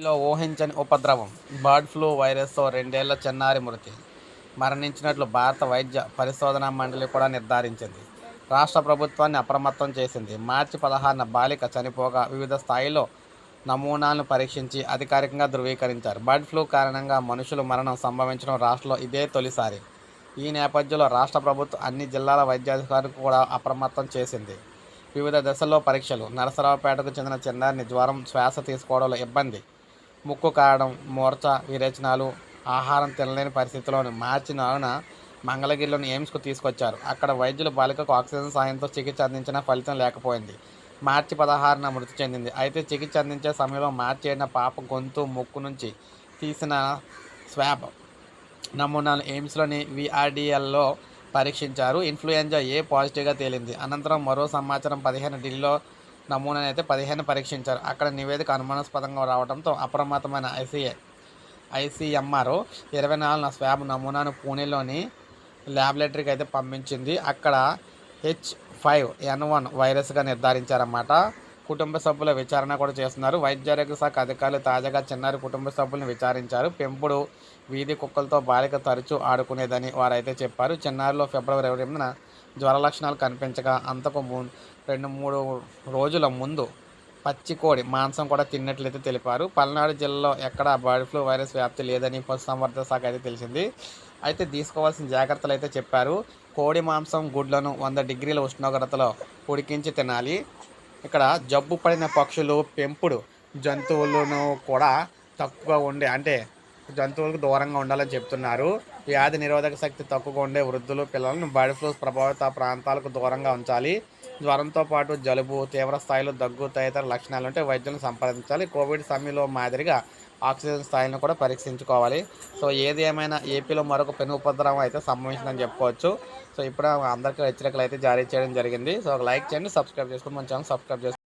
ఏపీలో ఊహించని ఉపద్రవం. బర్డ్ ఫ్లూ వైరస్తో రెండేళ్ళ చిన్నారి మృతి. మరణించినట్లు భారత వైద్య పరిశోధనా మండలి కూడా నిర్ధారించింది. రాష్ట్ర ప్రభుత్వాన్ని అప్రమత్తం చేసింది. మార్చి పదహారున బాలిక చనిపోగా వివిధ స్థాయిలో నమూనాలను పరీక్షించి అధికారికంగా ధృవీకరించారు. బర్డ్ ఫ్లూ కారణంగా మనుషులు మరణం సంభవించడం రాష్ట్రంలో ఇదే తొలిసారి. ఈ నేపథ్యంలో రాష్ట్ర ప్రభుత్వం అన్ని జిల్లాల వైద్యాధికారులకు కూడా అప్రమత్తం చేసింది. వివిధ దశల్లో పరీక్షలు. నరసరావుపేటకు చెందిన చిన్నారిని జ్వరం శ్వాస తీసుకోవడంలో ఇబ్బంది. ముక్కు కారడం మూర్చ విరేచనాలు ఆహారం తినలేని పరిస్థితిలోని మార్చి నాలుగున మంగళగిరిలోని ఎయిమ్స్కు తీసుకొచ్చారు. అక్కడ వైద్యులు బాలికకు ఆక్సిజన్ సాయంతో చికిత్స అందించిన ఫలితం లేకపోయింది. మార్చి పదహారున మృతి చెందింది. అయితే చికిత్స అందించే సమయంలో మార్చి ఏడిన పాప గొంతు ముక్కు నుంచి తీసిన స్వాబ్ నమూనాలు ఎయిమ్స్లోని విఆర్డిఎల్లో పరీక్షించారు. ఇన్ఫ్లుయెంజా ఏ పాజిటివ్గా తేలింది? అనంతరం మరో సమాచారం పదిహేను ఢిల్లీలో నమూనాను అయితే పదిహేను పరీక్షించారు. అక్కడ నివేదిక అనుమానాస్పదంగా రావడంతో అప్రమత్తమైన ఐసీఏ ఐసీఎంఆర్ ఇరవై నాలుగున స్వాబ్ నమూనాను పూణేలోని ల్యాబొరేటరీకి అయితే పంపించింది. అక్కడ హెచ్ ఫైవ్ ఎన్ వన్ వైరస్గా నిర్ధారించారన్నమాట. కుటుంబ సభ్యుల విచారణ కూడా చేస్తున్నారు. వైద్యారోగ్య శాఖ అధికారులు తాజాగా చిన్నారి కుటుంబ సభ్యులను విచారించారు. పెంపుడు వీధి కుక్కలతో బాలిక తరచూ ఆడుకునేదని వారైతే చెప్పారు. చిన్నారిలో ఫిబ్రవరి ఇరవై ఎనిమిదిన జ్వర లక్షణాలు కనిపించగా అంతకు ము రెండు మూడు రోజుల ముందు పచ్చి కోడి మాంసం కూడా తిన్నట్లయితే తెలిపారు. పల్నాడు జిల్లాలో ఎక్కడ బర్డ్ ఫ్లూ వైరస్ వ్యాప్తి లేదని పశుసంవర్ధక శాఖ అయితే తెలిసింది. అయితే తీసుకోవాల్సిన జాగ్రత్తలు అయితే చెప్పారు. కోడి మాంసం గుడ్లను వంద డిగ్రీల ఉష్ణోగ్రతలో ఉడికించి తినాలి. ఇక్కడ జబ్బు పడిన పక్షులు పెంపుడు జంతువులను కూడా తక్కువగా ఉండే అంటే జంతువులకు దూరంగా ఉండాలని చెప్తున్నారు. వ్యాధి నిరోధక శక్తి తక్కువగా ఉండే వృద్ధులు పిల్లలను బర్డ్ ఫ్లూ ప్రభావిత ప్రాంతాలకు దూరంగా ఉంచాలి. జ్వరంతో పాటు జలుబు తీవ్ర స్థాయిలో దగ్గు తదితర లక్షణాలు ఉంటే వైద్యులను సంప్రదించాలి. కోవిడ్ సమయంలో మాదిరిగా ఆక్సిజన్ స్థాయిని కూడా పరీక్షించుకోవాలి. సో ఏది ఏమైనా ఏపీలో మరొక పెను ఉపద్రవం అయితే సంభవించిందని చెప్పుకోవచ్చు. సో ఇప్పుడు అందరికీ హెచ్చరికలు అయితే జారీ చేయడం జరిగింది. సో ఒక లైక్ చేయండి సబ్స్క్రైబ్ చేసుకుని మన ఛానల్ సబ్స్క్రైబ్ చేసుకోండి.